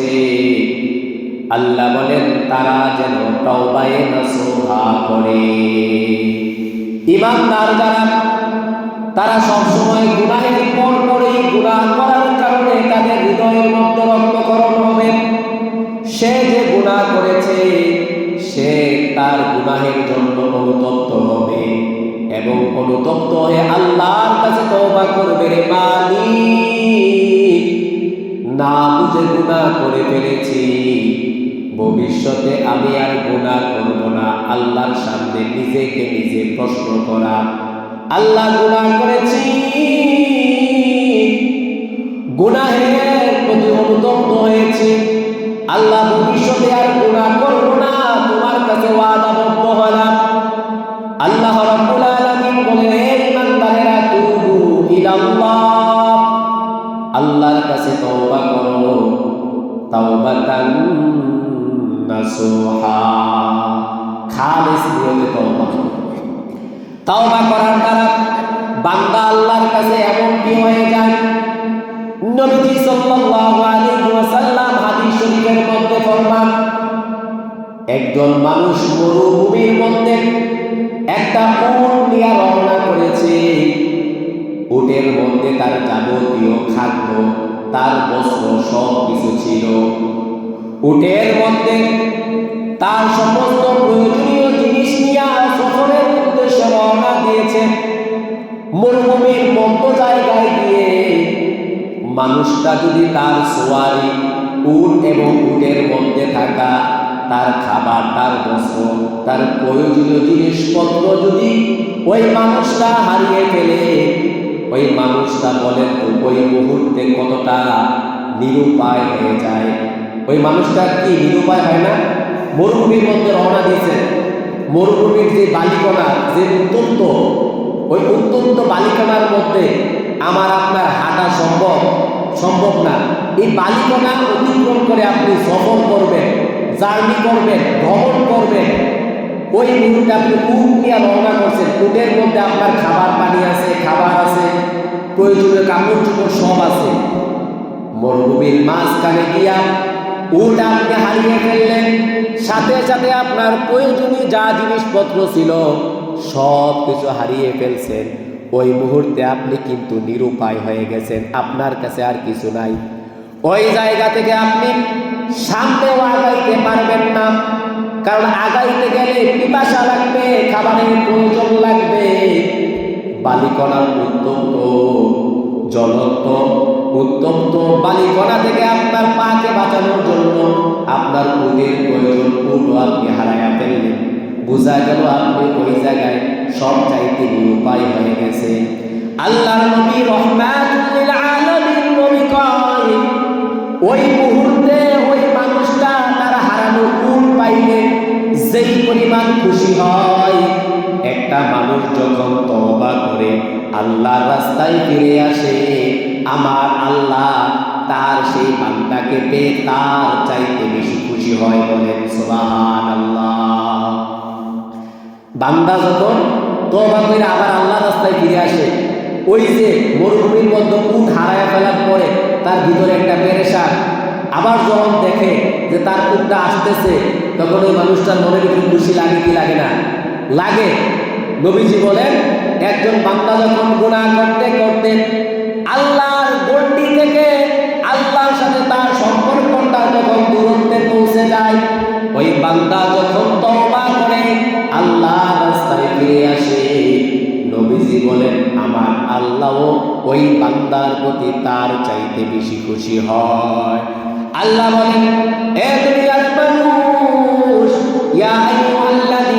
করেছে আল্লাহ বলেন, তারা যেন তওবায়ে নসুহা করে। ইমানদার যারা, তারা সবসময় গুনাহের পর পরেই গুনাহ করার কারণে তাদের হৃদয়ের মধ্যে রক্তকরণ হবে। সে যে গুনাহ করেছে, সে তার গুনাহের জন্য অনুতপ্ত হবে এবং অনুতপ্ত হয়ে আল্লাহর কাছে তওবা করবে মালিক। না বুঝে গুনাহ করে ফেলেছি। ভবিষ্যতে আমি আর গুনাহ করব না। আল্লাহর সামনে নিজেকে নিজে প্রশ্ন করা। আল্লাহ গুনাহ করেছি। প্রতি অনুতপ্ত হয়েছি। আল্লাহ ভবিষ্যতে আর গুনাহ করব না। তোমার কাছে ওয়াদাবদ্ধ আল্লাহর কাছে এমন কি হয়ে যায়? একজন মানুষ মরুভূমির মধ্যে একটা উট নিয়ে রওনা করেছে। উটের মধ্যে তার যাবতীয় খাদ্য, তার বস্ত্র সব কিছু ছিল। উটের মধ্যে তার সমস্ত প্রয়োজনীয় জিনিস নিয়ে সফরের উদ্দেশ্যে রওনা দিয়েছে। মরুভূমির মধ্য জায়গায় গিয়ে মানুষটা যদি তার সোয়ারি, উট এবং উটের মধ্যে থাকা, তার খাবার, তার বস্ত্র, তার প্রয়োজনীয় জিনিসপত্র যদি ওই মানুষটা হারিয়ে ফেলে, ওই মানুষটা বলেন তো ওই মুহূর্তে কতটা নিরুপায় হয়ে যায়। ওই মানুষটা কি নিরুপায় হয় না? মরুভূমির মধ্যে রওনা দিয়েছে। মরুভূমির যে বালিকণা, যে উত্তন্ত ওই উত্তন্ত বালিকণার মধ্যে আমার আপনার হাঁটা সম্ভব সম্ভব না। এই বালিকণা অতিক্রম করে আপনি সফর করবেন, জার্নি করবেন, ভ্রমণ করবেন। ওই মুহূর্তে আপনি উট নিয়ে রওনা করছেন। উটের মধ্যে আপনার খাবার পানি আছে, খাবার আছে, প্রয়োজনীয় কাপড় চোপড় সব আছে। মরুভূমির মাঝখানে গিয়া উট হারিয়ে ফেললেন। সাথে সাথে আপনার প্রয়োজনীয় যা জিনিসপত্র ছিল, সব কিছু হারিয়ে ফেলছেন। ওই মুহূর্তে আপনি কিন্তু নিরুপায় হয়ে গেছেন। আপনার কাছে আর কিছু নাই। ওই জায়গা থেকে আপনি সামনেও আগাইতে পারবেন না। কারণ আগাইতে গেলে পিপাসা লাগবে, খাবারের প্রয়োজন লাগবে। বালিকণার উত্তপ্ত জ্বলন্ত উত্তপ্ত বালিকণা থেকে আপনার পাকে বাঁচানোর জন্য আপনার উটের প্রয়োজন উটও আপনি হারাইয়া ফেললেন। বোঝা গেল আপনি ওই জায়গায় সব চাইতে নিরুপায় হয়ে গেছে আল্লাহর নবী রহমাতুল আলামিন নবী কয়, ওই মুহূর্তে ওই মানুষটা তার হারানো উট পাইলে যেই পরিমাণ খুশি হয়, একটা মানুষ যখন তওবা করে আল্লাহর রাস্তায় ফিরে আসে আমার আল্লাহ তার সেই বান্দাকে পেয়ে তার চাইতে বেশি খুশি হয় বলেন, সুবহানাল্লাহ। বান্দা যখন তওবা করে আবার আল্লাহ রাস্তায় ফিরে আসে, ওই যে মরুভূমির মধ্যে উট হারায় ফেলার পরে তার ভিতরে একটা পেরেশান আবার যখন দেখে যে তার উটটা আসতেছে, তখন ওই মানুষটার মনের ভিতরে খুশি লাগে কি লাগে না? লাগে। নবীজি বলেন, একজন বান্দা যখন গুনাহ করতে করতে আল্লাহর গন্ডি থেকে আল্লাহর সাথে তার সম্পর্কটা যখন দূরত্বে পৌঁছে যায়, ওই বান্দা যখন তওবা করে আল্লাহ রাস্তায় ফিরে আসে। নবীজি বলেন, আমার আল্লাহও ওই বান্দার প্রতি তার চাইতে বেশি খুশি হয়। আল্লাহ বলেন, এ দুনিয়ার মানুষ, ইয়া আইয়ুহাল্লাযীনা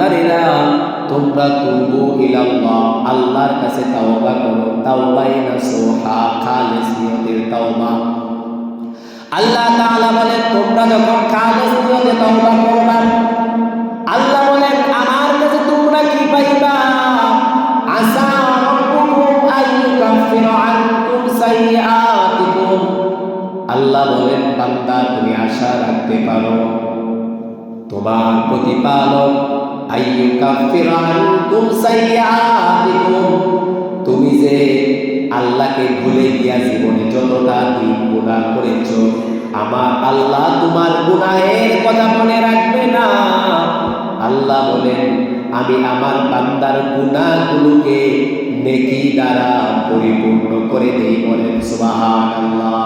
ইমানদারেরা তোমরা তুবু ইলাল্লাহ, আল্লাহর কাছে তাওবা করো। তাওবায়ে নাসুহা খালিস নিয়তের তাওবা। আল্লাহ তাআলা বলেন, তোমরা যখন খালিস নিয়তে তাওবা করবা, আল্লাহ বলেন, আমার কাছে তোমরা কি পাইবা? আসা রাব্বুকুম আইয়ুকাফিরা আনকুম সাইয়্যাতিকুম। আল্লাহ বলেন, বান্দা, তুমি আশা রাখতে পারো। তোমার প্রতিপালক তুমি যে আল্লাহকে ভুলে গিয়া জীবনে যতটা দিন গুণা করেছ, আমার আল্লাহ তোমার গুনাহের কথা মনে রাখবে না। আল্লাহ বলেন, আমি আমার বান্দার গুনাহগুলোকে নেকি দ্বারা পরিপূর্ণ করে দেই বলেন সুবহানাল্লাহ।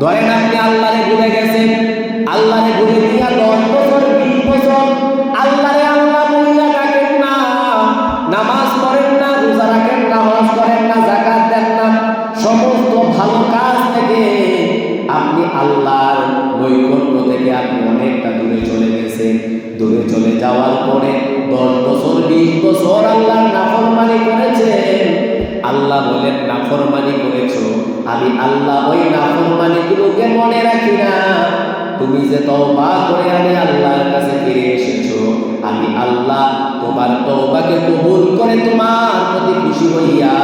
ধরেন আপনি আল্লাহরে ভুলে গেছেন, আল্লাহরে ভুলে দিয়া দূরে চলে যাওয়ার পরে দশ বছর, বিশ বছর আল্লাহর নাফরমানি করেছেন। আল্লাহ বলেন, নাফরমানি করেছ? আমি, আল্লাহ, ওই নাফরমানি গুলোকে মনে রাখি না। তুমি যে তওবা করে আমি আল্লাহর কাছে ফিরে এসেছ, আমি আল্লাহ, তোমার তওবাকে কবুল করে তোমার প্রতি খুশি হইয়া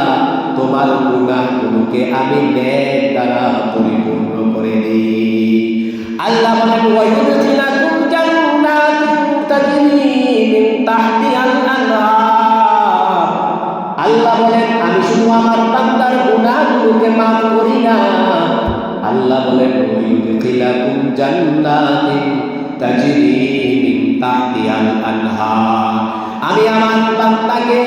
তোমার গুনাহগুলোকে আমি ন্যায় দ্বারা পরিপূর্ণ করে দিই। আল্লাহ বলেন ওয়ায়ুদখিলাকুম আল্লাহ বলেন, আমি শুধু আমার বান্দার গুনাহগুলোকে মাফ করি না। আল্লাহ বলেন আমি আমার বান্দাকে,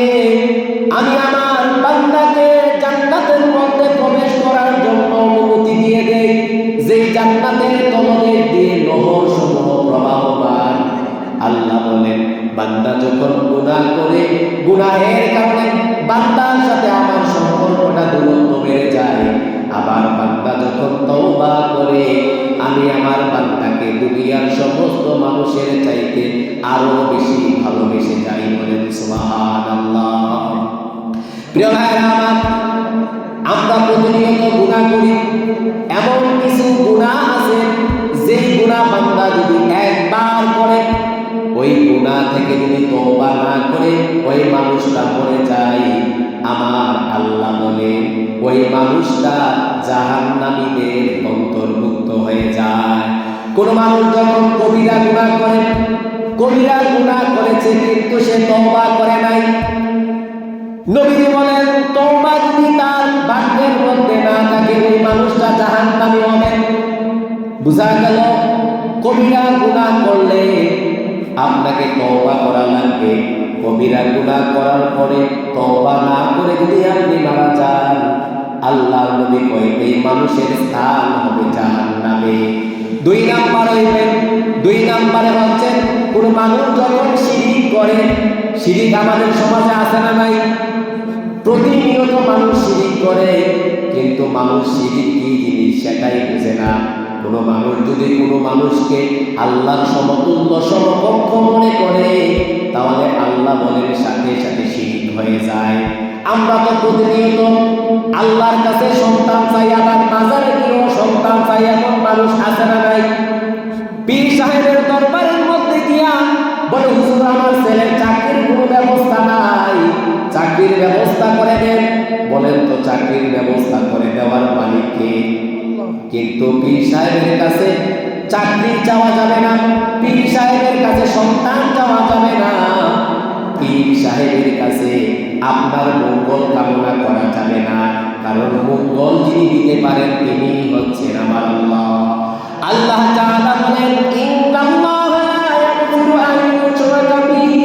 আমি আমার বান্দাকে জান্নাতের মধ্যে প্রবেশ করার জন্য অনুমতি দিয়ে দেই। যেই জান্নাতের তলদেশ দিয়ে নহর দুনিয়ার সমস্ত মানুষের চাইতে আরও বেশি ভালোবেসে যাই বলেন আমার প্রতিনিয়ত গুনাহ করি, এমন কিছু গুনাহ আছে যে গুনাহ বান্দা যদি একবার করে, ওই গুনাহ থেকে যদি না করে, ওই মানুষটা মরে যায়। আমার আল্লাহ বলে ওই মানুষটা জাহান্নামীদের অন্তর্ভুক্ত হয়ে যায়। কোন মানুষ যখন কবিরা গুনাহ করে, কবিরা গুনাহ করেছে কিন্তু সে তওবা করে নাই। নবীজি বলেন, তওবা যদি তার ভাগ্যের মধ্যে না থাকে, ওই মানুষটা জাহান্নামী হবে। বুঝা গেল, কবিরা গুনাহ করলে আপনাকে তওবা করা লাগবে। কবিরা গুনাহ করার পরে তওবা না করে যদি আপনি মারা যান আল্লাহ নবী কয়, এই মানুষের স্থান হবে জাহান্নামে। দুই নাম্বার হইবে দুই নাম্বারে হচ্ছে কোন মানুষ যখন শিরিক করে শিরিক আমাদের সমাজে আছে না নাই প্রতিনিয়ত মানুষ শিরিক করে, কিন্তু মানুষ শিরিক কি জিনিস সেটাই বুঝে না। কোনো মানুষ যদি কোনো মানুষকে আল্লাহর সমতুল্য সমকক্ষ মনে করে, তাহলে আল্লাহ বলেন সাথে সাথে শিরিক হয়ে যায়। আমরা তো প্রতিনিয়ত আল্লাহর কাছে দেওয়ার মালিককে কিন্তু পীর সাহেবের কাছে চাকরি চাওয়া যাবে না পীর সাহেবের কাছে সন্তান চাওয়া যাবে না। পীর সাহেবের কাছে আপনার মঙ্গল কামনা করা যাবে না কারণ মঙ্গল যিনি দিতে পারেন তিনি হচ্ছেন আমার আল্লাহ। আল্লাহ তাআলা বলেন ইন্নাল্লাহা লা ইয়াগফিরু আন ইউশরাকা বিহি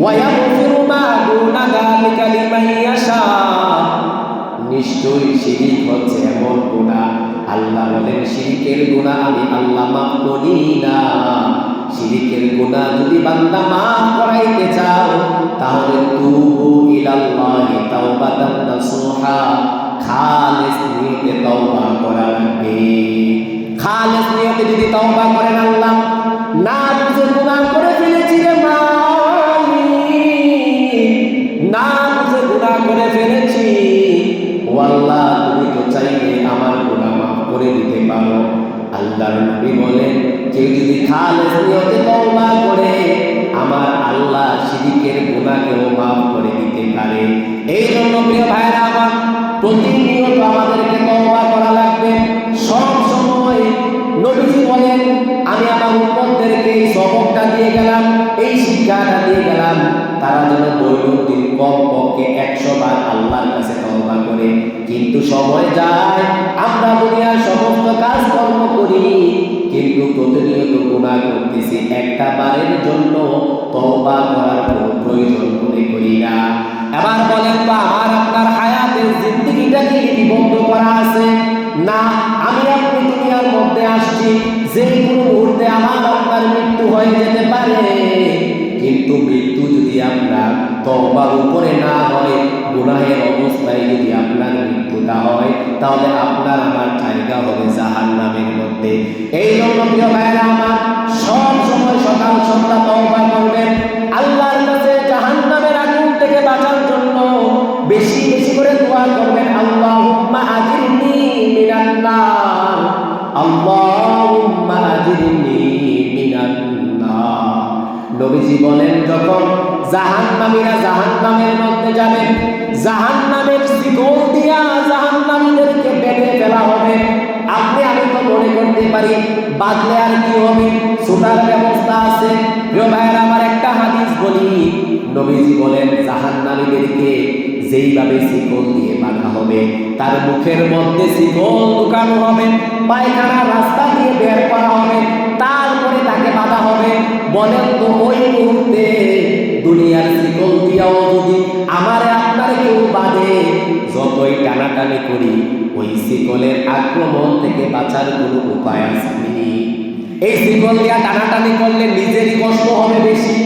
ওয়া ইয়াগফিরু মা দুনা যালিকা লিমান নিশ্চয়ই শিরিক হচ্ছে এমন গুনাহ। আল্লাহ বলেন, শিরিকের গুনাহ আমি আল্লাহ মাফ করি না। শিরিকের গুনাহ যদি বান্দা মাফ করাইতে চাও তাহলে তুবু ইলাল্লাহি তাওবাতান নাসুহা। খালিস নিয়তে তওবা করা লাগবে। খালেস নিয়তে যদি তওবা করেন আল্লাহ, না আল্লাহর নবী বলেন, কেউ যদি খালেস নিয়তে করে, আমার আল্লাহ শিরিকের গুনাহকেও মাফ করে দিতে পারে। এই জন্য প্রিয় ভাইরা আমার, প্রতিনিয়ত আমাদেরকে তওবা করা লাগবে। সব সময় নবীজি বলেন, আমি আমার উম্মতদেরকে এই সবকটা দিয়ে গেলাম, এই শিক্ষাটা দিয়ে গেলাম তারা যেন দৈনন্দিন কম পক্ষে একশো বার আল্লাহর কাছে তওবা করে। কিন্তু সময় যায়, আমরা দুনিয়ার সমস্ত কাজ কর্ম করি, কিন্তু প্রতিনিয়ত গুনাহ করতেছি। একটা বারের জন্য তওবা করার কোনো প্রয়োজন মনে করি না। এবার বলেন তো, আমার আপনার হায়াতের জিন্দগিটা কি লিপিবদ্ধ করা আছে? না, আমি আপনি দুনিয়ার মধ্যে আসছি, যে কোনো মুহূর্তে আমার আপনার মৃত্যু হয়ে যেতে পারে। কিন্তু মৃত্যু যদি আপনার তবার উপরে না হয়, গুনাহের অবস্থায় যদি আপনার মৃত্যুটা হয়, তাহলে আপনার আমার জায়গা হবে জাহান নামের মধ্যে। এই জন্য প্রিয় ভাইয়েরা আমার সব সময় সকাল সন্ধ্যা তবা করবেন। আল্লাহর কাছে জাহান্নামের জাহান্নামীরা জাহান্নামের মধ্যে যাবেন জাহান্নামের শিকল দিয়া জাহান্নামীদেরকে বেঁধে ফেলা হবে। আপনি, আমি তো মনে করতে পারি, বাদলে আর কি হবে? ছোটার ব্যবস্থা আছে। প্রিয় ভাইয়ের, আমার একটা হাদিস বলি। নবীজি বলেন, জাহান্নামীদেরকে যেইভাবে শিকল দিয়ে বাঁধা হবে, তার মুখের মধ্যে শিকল ঢুকানো হবে পায়খানা রাস্তা দিয়ে বের করা হবে, তারপরে তাকে বাঁধা হবে। বলেন তো ওই মুহূর্তে দুনিয়ার শিকল দিয়াও যদি আমার আপনার কেউ বাঁধে, যতই টানাটানি করি, ওই শিকলের আক্রমণ থেকে বাঁচার কোনো উপায় আছে এই শিকল দিয়া টানাটানি করলে নিজেরই কষ্ট হবে বেশি।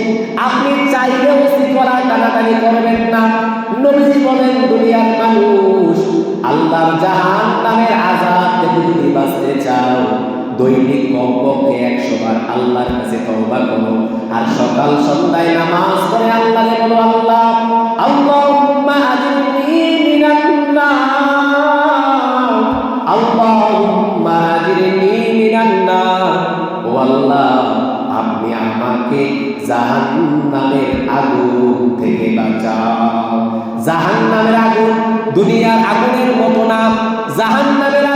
আপনি চাইলেও শিকল আর টানাটানি করবেন না। নবীজি বলেন, দুনিয়ার মানুষ আল্লাহর জাহান নামের আজাদ থেকে যদি বাঁচতে চাও দৈনিক কমপক্ষে একশো বার আল্লাহর কাছে তওবা করো। আর সকাল সন্ধ্যায় নামাজ পড়ে আল্লাহকে বলো, আল্লাহ, আল্লাহুম্মা আজিরনি মিনান নার। আল্লাহুম্মা আজিরনি মিনান নার। ও আল্লাহ, আপনি আমাকে জাহান্নামের আগুন থেকে বাঁচাও জাহান্নামের আগুন দুনিয়ার আগুনের মতো না, জাহান্নামের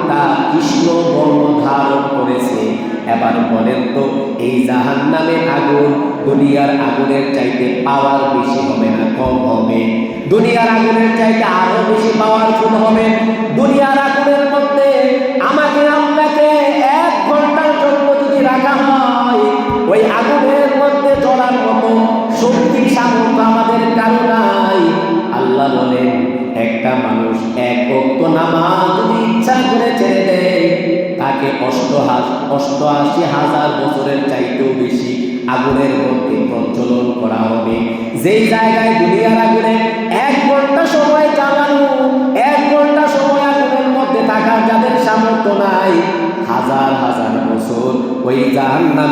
আগুনটা কৃষ্ণ বর্ণ ধারণ করেছে। এবার বলেন তো, এই জাহান্নামের আগুন দুনিয়ার আগুনের চাইতে পাওয়ার বেশি হবে না, কম হবে? দুনিয়ার আগুনের চাইতে আরও বেশি পাওয়ারফুল হবে? দুনিয়ার আগুনের মধ্যে আমাকে, আপনাকে এক ঘণ্টার জন্য যদি রাখা হয়, ওই আগুনের মধ্যে জ্বলার মতো শক্তি সামর্থ্য আমাদের কারও অষ্টহাস অষ্টআশি হাজার বছরের চাইতেও বেশি আগুনের মধ্যে প্রচলন করা হবে। যেই জায়গায় দুনিয়ার আগুনে এক ঘণ্টা সময় চালানো, এক ঘণ্টা সময় আগুনের মধ্যে থাকার যাদের সামর্থ্য নাই, হাজার হাজার বছর ওই জাহান্নামে